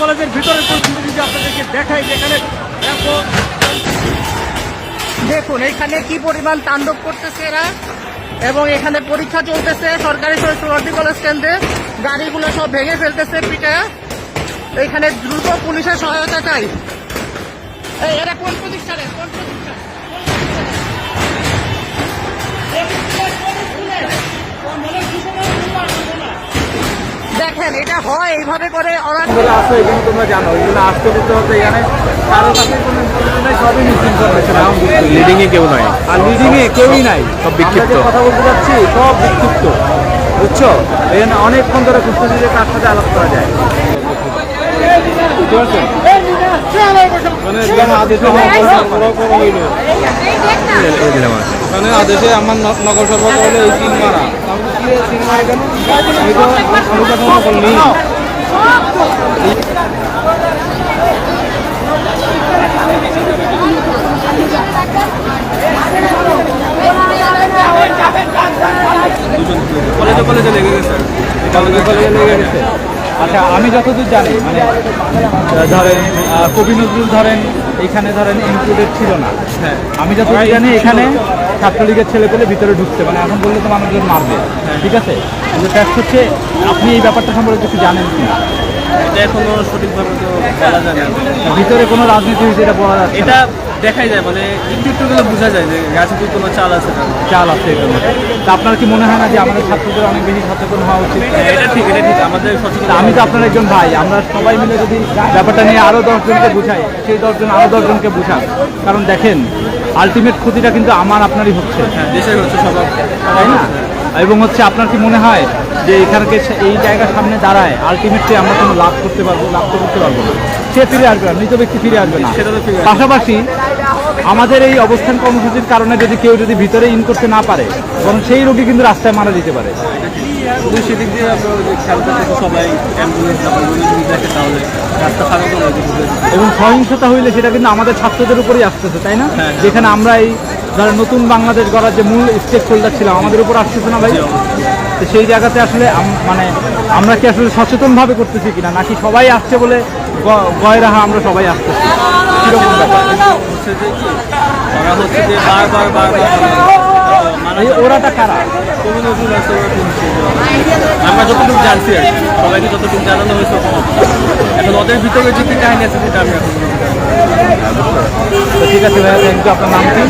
কলেজের ভিতরের পরিস্থিতি যদি আপনাদেরকে দেখাই যেখানে দেখুন, এখানে কি পরিমাণ তাণ্ডব করতেছে এরা? এবং এখানে পরীক্ষা চলতেছে সরকারি সরস্বতী কলেজ কেন্দ্রে। গাড়িগুলো সব ভেঙে ফেলতেছে পিঠে। এখানে দ্রুত পুলিশের সহায়তা চাই। এরা কোন প্রতিষ্ঠানে? কোন প্রতিষ্ঠান? দেখেন এটা হয় এইভাবে করে ওরা তোমরা আসো এখানে তোমরা জানো। এগুলো আসতে দিতে এখানে কারও কাছে কোনো information সবই লিডিং এ কেউ নাই। আর লিডিং এ কেউই নাই। সব বিক্ষিপ্ত। কথা বলতে যাচ্ছি সব বিক্ষিপ্ত। বুঝছ? এখানে অনেকক্ষণ ধরে কার সাথে আলাপ করা যায়। বুঝতে পারছ মানে আদেশে। মানে আদেশে আমার নগর সভা হলো এই সিং মারা। কলেজে কলেজে লেগে গেছে। কলেজে কলেজে লেগে গেছে। আচ্ছা আমি যতদূর জানি মানে ধরেন কবি নজরুল ধরেন এখানে ধরেন ইনক্লুডেড ছিল না। হ্যাঁ। আমি যতদূর জানি এখানে ছাত্রলীগের ছেলে পেলে ভিতরে ঢুকছে মানে এখন বললে তো মানুষজন মারবে। ঠিক আছে? কিন্তু ফ্যাক্ট হচ্ছে আপনি এই ব্যাপারটা সম্পর্কে কিছু জানেন কি না এটা এখনও সঠিকভাবে তো বলা যায় না। ভিতরে কোনো রাজনীতি হয়েছে এটা বলা যাচ্ছে এটা দেখাই যায় মানে একটু একটু করে বোঝা যায় যে গাছে কোনো চাল আছে না। চাল আছে এখানে। তা আপনার কি মনে হয় না যে আমাদের ছাত্রদের অনেক বেশি সচেতন হওয়া উচিত? হ্যাঁ, এটা ঠিক এটা ঠিক আমাদের সচেতন আমি তো আপনার একজন ভাই আমরা সবাই মিলে যদি ব্যাপারটা নিয়ে আরও দশজনকে বুঝাই সেই দশজন আরও দশজনকে বুঝান কারণ দেখেন আলটিমেট ক্ষতিটা কিন্তু আমার আপনারই হচ্ছে। হ্যাঁ, দেশের হচ্ছে সবার তাই না? এবং হচ্ছে আপনার কি মনে হয় যে এখানকে এই জায়গার সামনে দাঁড়ায় আলটিমেটলি আমরা কোনো লাভ করতে পারব লাভ তো করতে পারব না। সে ফিরে আসবে না মৃত ব্যক্তি ফিরে আসবে না। সেটা তো ফিরে পাশাপাশি আমাদের এই অবস্থান কর্মসূচির কারণে যদি কেউ যদি ভিতরে ইন করতে না পারে বরং সেই রোগী কিন্তু রাস্তায় মারা দিতে পারে। সেদিক দিয়ে সবাই। এবং সহিংসতা হইলে সেটা কিন্তু আমাদের ছাত্রদের উপরেই আসতেছে তাই না? হ্যাঁ। যেখানে আমরা এই ধরেন নতুন বাংলাদেশ গড়ার যে মূল স্টেক হোল্ডার ছিলাম আমাদের উপর আসতেছে না ভাই? তো সেই জায়গাতে আসলে মানে আমরা কি আসলে সচেতনভাবে করতেছি কিনা? নাকি সবাই আসছে বলে গ- গয় রাহা আমরা সবাই আসতেছি? কীরকম ব্যাপার? হচ্ছে যে কি ওরা হচ্ছে যে বারবার বারবার মানা ওরাটা কারা? আমরা যতটুকু জানছি আর সবাইকে যতটুকু জানানো হয়েছে। এখন ওদের ভিতরে যে কি কাহিনী আছে সেটা আমি এখন ঠিক আছে ভাইয়া থ্যাংক ইউ আপনার নাম কি?